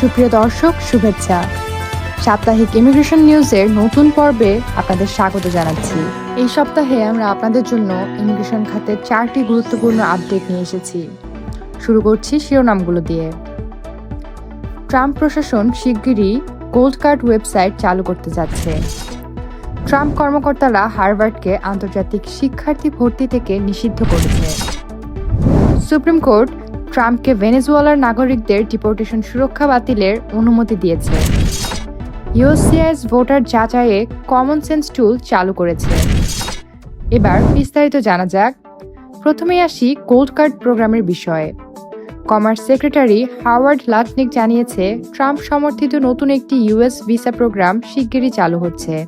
সুপ্রিয় দর্শক, শুভেচ্ছা। সাপ্তাহিক ইমিগ্রেশন নিউজের নতুন পর্বে আপনাদের স্বাগত জানাচ্ছি। এই সপ্তাহে আমরা আপনাদের জন্য ইমিগ্রেশন খাতের চারটি গুরুত্বপূর্ণ আপডেট নিয়ে এসেছি। শুরু করছি শিরোনামগুলো দিয়ে। ট্রাম্প প্রশাসন শিগগিরই গোল্ড কার্ড ওয়েবসাইট চালু করতে যাচ্ছে। ট্রাম্প কর্মকর্তারা হার্ভার্ডকে আন্তর্জাতিক শিক্ষার্থী ভর্তি থেকে নিষিদ্ধ করেছে। সুপ্রিম কোর্ট ট্রাম্পকে ভেনেজুয়েলার নাগরিকদের ডিপোর্টেশন সুরক্ষা বাতিলের অনুমতি দিয়েছে। ইউএসসিআইএস ভোটার যাচাইয়ে কমন সেন্স টুল চালু করেছে। এবার বিস্তারিত জানা যাক। প্রথমেই আসি গোল্ড কার্ড প্রোগ্রামের বিষয়ে। কমার্স সেক্রেটারি হাওয়ার্ড লাটনিক জানিয়েছে, ট্রাম্প সমর্থিত নতুন একটি ইউএস ভিসা প্রোগ্রাম শিগগিরই চালু হচ্ছে।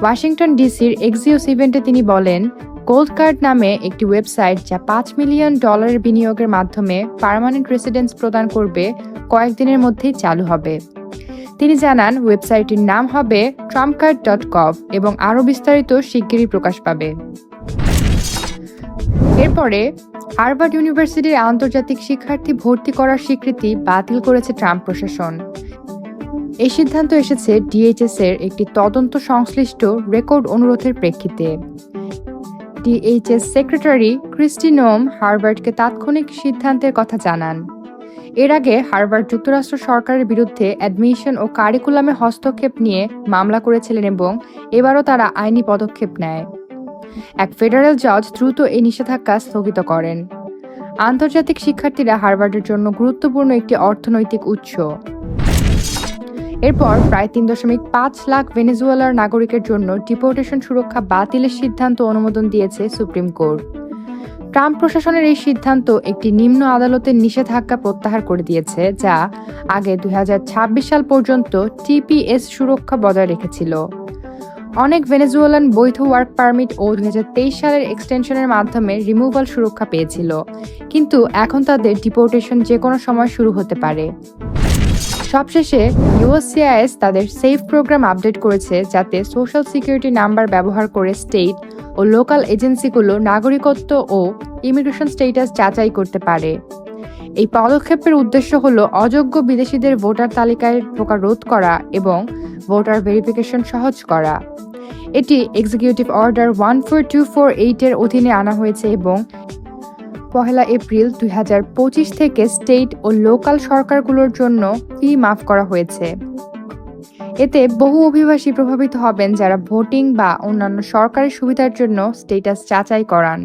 ওয়াশিংটন ডিসির এক্সিওস ইভেন্টে তিনি বলেন গোল্ড কার্ড নামে একটি ওয়েবসাইট যা পাঁচ মিলিয়ন ডলারের বিনিয়োগের মাধ্যমে পার্মানেন্ট রেসিডেন্স প্রদান করবে কয়েকদিনের মধ্যেই চালু হবে। তিনি জানান ওয়েবসাইটটির নাম হবে ট্রাম্প কার্ড ডট কভ এবং আরও বিস্তারিত শিগগিরই প্রকাশ পাবে। এরপরে, হার্ভার্ড ইউনিভার্সিটির আন্তর্জাতিক শিক্ষার্থী ভর্তি করার স্বীকৃতি বাতিল করেছে ট্রাম্প প্রশাসন। এই সিদ্ধান্ত এসেছে ডিএইচএস এর একটি তদন্ত সংশ্লিষ্ট রেকর্ড অনুরোধের প্রেক্ষিতে। ডিএইচএস সেক্রেটারি ক্রিস্টি নোম হার্ভার্ডকে তাৎক্ষণিক সিদ্ধান্তের কথা জানান। এর আগে হার্ভার্ড যুক্তরাষ্ট্র সরকারের বিরুদ্ধে অ্যাডমিশন ও কারিকুলামে হস্তক্ষেপ নিয়ে মামলা করেছিলেন এবং এবারও তারা আইনি পদক্ষেপ নেয়। এক ফেডারেল জজ দ্রুত এই নিষেধাজ্ঞা স্থগিত করেন। আন্তর্জাতিক শিক্ষার্থীরা হার্ভার্ডের জন্য গুরুত্বপূর্ণ একটি অর্থনৈতিক উৎস। এরপর প্রায় তিন দশমিক পাঁচ লাখ ভেনেজুয়েলার নাগরিকের জন্য ডিপোর্টেশন সুরক্ষা বাতিলের সিদ্ধান্ত অনুমোদন দিয়েছে সুপ্রিম কোর্ট। ট্রাম্প প্রশাসনের এই সিদ্ধান্ত একটি নিম্ন আদালতের নিষেধাজ্ঞা প্রত্যাহার করে দিয়েছে, যা আগে দুই হাজার ছাব্বিশ সাল পর্যন্ত টিপিএস সুরক্ষা বজায় রেখেছিল। অনেক ভেনেজুয়েলান বৈধ ওয়ার্ক পারমিট ও দুই হাজার তেইশ সালের এক্সটেনশনের মাধ্যমে রিমুভাল সুরক্ষা পেয়েছিল, কিন্তু এখন তাদের ডিপোর্টেশন যে কোনো সময় শুরু হতে পারে। সবশেষে ইউএসসিআইএস তাদের সেফ প্রোগ্রাম আপডেট করেছে যাতে সোশ্যাল সিকিউরিটি নাম্বার ব্যবহার করে স্টেট ও লোকাল এজেন্সিগুলো নাগরিকত্ব ও ইমিগ্রেশন স্টেটাস যাচাই করতে পারে। এই পদক্ষেপের উদ্দেশ্য হল অযোগ্য বিদেশিদের ভোটার তালিকায় ঢোকা রোধ করা এবং ভোটার ভেরিফিকেশন সহজ করা। এটি executive order one four two four এইটের অধীনে আনা হয়েছে এবং পহেলা এপ্রিল দুই হাজার পঁচিশ থেকে স্টেট ও লোকাল সরকারগুলোর জন্য ফি মাফ করা হয়েছে। এতে বহু অভিবাসী প্রভাবিত হবেন যারা ভোটিং বা অন্যান্য সরকারি সুবিধার জন্য স্টেটাস যাচাই করান।